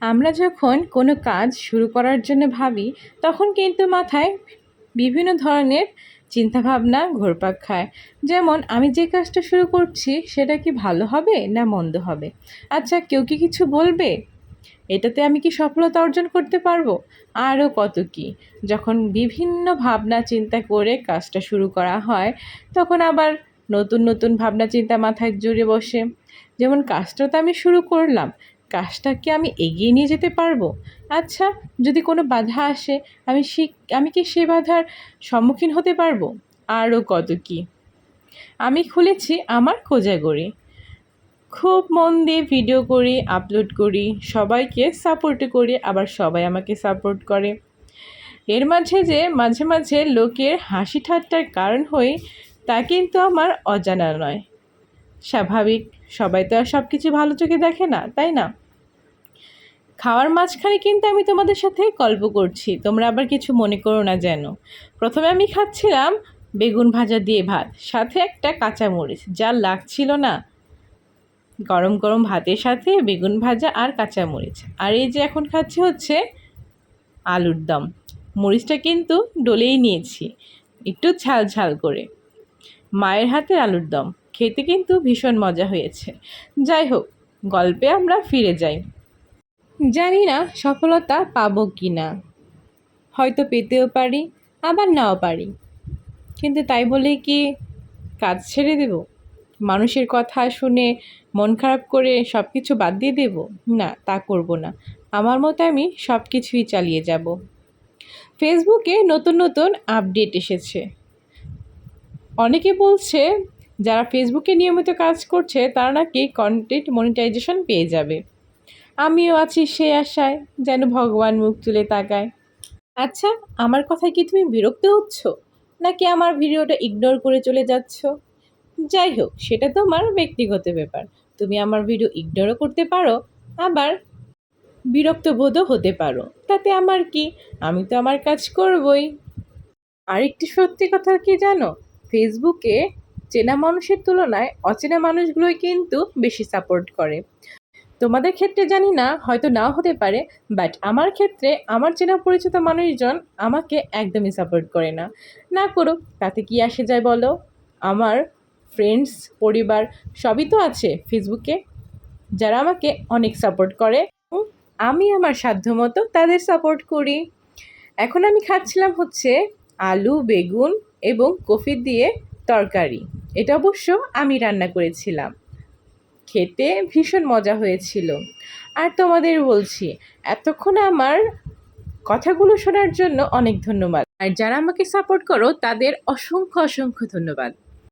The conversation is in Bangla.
আমরা যখন কোনো কাজ শুরু করার জন্য ভাবি, তখন কিন্তু মাথায় বিভিন্ন ধরনের চিন্তাভাবনা ঘোরপাক খায়। যেমন, আমি যে কাজটা শুরু করছি, সেটা কি ভালো হবে না মন্দ হবে? আচ্ছা কেউ কি কিছু বলবে? এটাতে আমি কি সফলতা অর্জন করতে পারব? আরও কত কি? যখন বিভিন্ন ভাবনা চিন্তা করে কাজটা শুরু করা হয়, তখন আবার নতুন নতুন ভাবনা চিন্তা মাথায় জুড়ে বসে। যেমন, কাজটা তো আমি শুরু করলাম কাজটা কি আমি এগিয়ে নিয়ে যেতে পারব? আচ্ছা যদি কোনো বাধা আসে, আমি সে, আমি কি সে বাধার সম্মুখীন হতে পারব? আরও কত কি? আমি খুলেছি আমার কোজাগরি খুব মন দিয়ে ভিডিও করি, আপলোড করি, সবাইকে সাপোর্ট করি, আবার সবাই আমাকে সাপোর্ট করে। এর মাঝে যে, মাঝে মাঝে লোকের হাসি ঠাট্টার কারণ হই, তা কিন্তু আমার অজানা নয়। স্বাভাবিক, সবাই তো আর সব কিছু ভালো চোখে দেখে না, তাই না? খাওয়ার মাঝখানে কিন্তু আমি তোমাদের সাথে গল্প করছি। তোমরা আবার কিছু মনে করো না যেন। প্রথমে আমি খাচ্ছিলাম বেগুন ভাজা দিয়ে ভাত, সাথে একটা কাঁচামরিচ, যা লাগছিল না। গরম গরম ভাতের সাথে বেগুন ভাজা আর কাঁচামরিচ। আর এই যে এখন খাচ্ছি হচ্ছে আলুর দম। মরিচটা কিন্তু ডলেই নিয়েছি, একটু ঝাল ঝাল করে। মায়ের হাতের আলুর দম, খেতে কিন্তু ভীষণ মজা হয়েছে। যাই হোক, গল্পে আমরা ফিরে যাই। জানি না সফলতা পাবো কি না। হয়তো পেতেও পারি, আবার নাও পারি। কিন্তু তাই বলে কি কাজ ছেড়ে দেব? মানুষের কথা শুনে মন খারাপ করে সব কিছু বাদ দিয়ে দেব? না, তা করব না। আমার মতো আমি সব কিছুই চালিয়ে যাব। ফেসবুকে নতুন নতুন আপডেট এসেছে। অনেকে বলছে, যারা ফেসবুকে নিয়মিত কাজ করছে, তারা নাকি কন্টেন্ট মনিটাইজেশন পেয়ে যাবে। আমিও আছি সে আশায় যেন ভগবান মুখ তুলে তাকায়। আচ্ছা আমার কথায় কি তুমি বিরক্ত হচ্ছ? নাকি আমার ভিডিওটা ইগনোর করে চলে যাচ্ছ? যাই হোক, সেটা তোমার ব্যক্তিগত ব্যাপার। তুমি আমার ভিডিও ইগনোরও করতে পারো, আবার বিরক্ত বোধও হতে পারো। তাতে আমার কি? আমি তো আমার কাজ করবই। আরেকটি সত্যি কথা কি জানো? ফেসবুকে চেনা মানুষের তুলনায় অচেনা মানুষগুলোই কিন্তু বেশি সাপোর্ট করে। তোমাদের ক্ষেত্রে জানি না, হয়তো নাও হতে পারে বাট আমার ক্ষেত্রে আমার চেনা পরিচিত মানুষজন আমাকে একদমই সাপোর্ট করে না। না করুক, তাতে কি আসে যায় বলো? আমার ফ্রেন্ডস পরিবার সবই তো আছে ফেসবুকে যারা আমাকে অনেক সাপোর্ট করে। আমি আমার সাধ্যমতো তাদের সাপোর্ট করি। এখন আমি খাচ্ছিলাম হচ্ছে আলু, বেগুন এবং কফি দিয়ে তরকারি। এটা অবশ্য আমি রান্না করেছিলাম। খেতে ভীষণ মজা হয়েছিল। আর তোমাদের বলছি, এতক্ষণ আমার কথাগুলো শোনার জন্য অনেক ধন্যবাদ। আর যারা আমাকে সাপোর্ট করো, তাদের অসংখ্য অসংখ্য ধন্যবাদ।